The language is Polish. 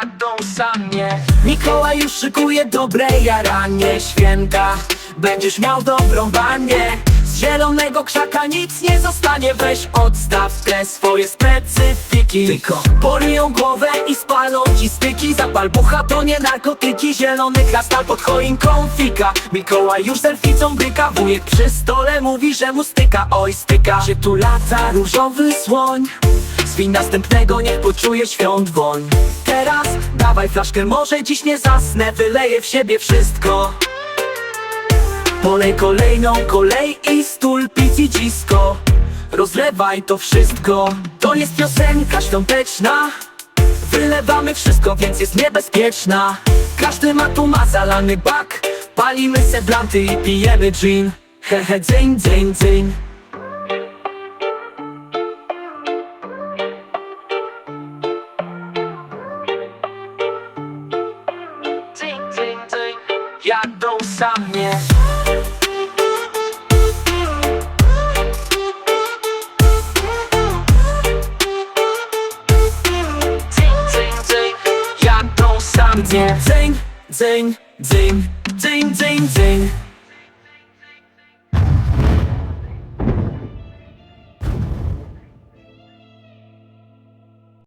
jadą sanie. Mikołaj już szykuje dobre jaranie. Święta, będziesz miał dobrą banię. Z zielonego krzaka nic nie zostanie. Weź odstaw te swoje specyfiki. Tylko poryją głowę i spalą ci styki. Zapal bucha to nie narkotyki. Zielony krastal pod choinką fika. Mikołaj już selficą bryka Wujek przy stole mówi, że mu styka. Oj styka, że tu lata różowy słoń Swij następnego niech poczuje świąt woń. Teraz dawaj flaszkę, może dziś nie zasnę Wyleję w siebie wszystko. Polej kolejną kolej i stul pic i dzisko. Rozlewaj to wszystko. To jest piosenka świąteczna. Wylewamy wszystko, więc jest niebezpieczna. Każdy ma tu ma zalany bak. Palimy se blanty i pijemy gin. Hehe, dzień, dzień, dzień Dzień, Jadą dzień, dzień Jadą Dzień, dzień, dzień Dzień, dzień, dzień